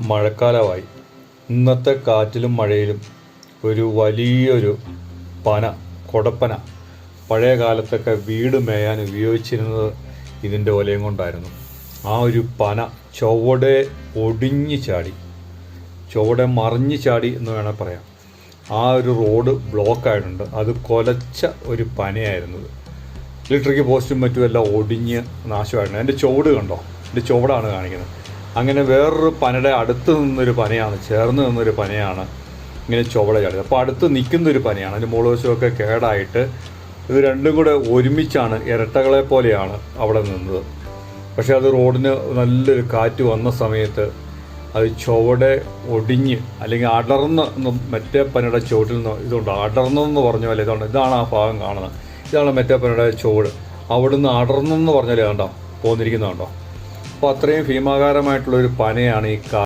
മഴക്കാലമായി. ഇന്നത്തെ കാറ്റിലും മഴയിലും ഒരു വലിയൊരു പന കൊടപ്പന പഴയ കാലത്തൊക്കെ വീട് മേയാൻ ഉപയോഗിച്ചിരുന്നത് ഇതിന്റെ ഒലയും കൊണ്ടായിരുന്നു. ആ ഒരു പന ചുവടെ ഒടിഞ്ഞു ചാടി ചുവടെ മറിഞ്ഞു ചാടി എന്ന് വേണേൽ പറയാം. ആ ഒരു റോഡ് ബ്ലോക്ക് ആയിട്ടുണ്ട്. അത് കൊലച്ച ഒരു പനയായിരുന്നത് ഇലക്ട്രിക് പോസ്റ്റും മറ്റും എല്ലാം ഒടിഞ്ഞ് നാശമായിട്ടുണ്ട് എന്റെ ചുവട് കണ്ടോ? എന്റെ ചുവടാണ് കാണിക്കുന്നത്. അങ്ങനെ വേറൊരു പനയുടെ അടുത്ത് നിന്നൊരു പനയാണ് ചേർന്ന് നിന്നൊരു പനയാണ് ഇങ്ങനെ ചുവട ചാടിയത്. അപ്പോൾ അടുത്ത് നിൽക്കുന്നൊരു പനയാണ്. അതിന്റെ മുളവശമൊക്കെ കേടായിട്ട് ഇത് രണ്ടും കൂടെ ഒരുമിച്ചാണ് ഇരട്ടകളെ പോലെയാണ് അവിടെ നിന്നത്. പക്ഷേ അത് റോഡിന് നല്ലൊരു കാറ്റ് വന്ന സമയത്ത് അത് ചുവടെ ഒടിഞ്ഞ് അല്ലെങ്കിൽ അടർന്ന് മറ്റേ പനയുടെ ചുവട്ടിൽ നിന്ന് ഇതുകൊണ്ട് അടർന്നെന്ന് പറഞ്ഞ പോലെ ഇതുണ്ട്. ഇതാണ് ആ ഭാഗം കാണുന്നത്. ഇതാണ് മറ്റേ പനയുടെ ചുവട്. അവിടുന്ന് അടർന്നെന്ന് പറഞ്ഞാലേ കണ്ടോ പോന്നിരിക്കുന്നത് കണ്ടോ അപ്പോൾ അത്രയും ഭീമാകാരമായിട്ടുള്ളൊരു പനയാണ് ഈ കാ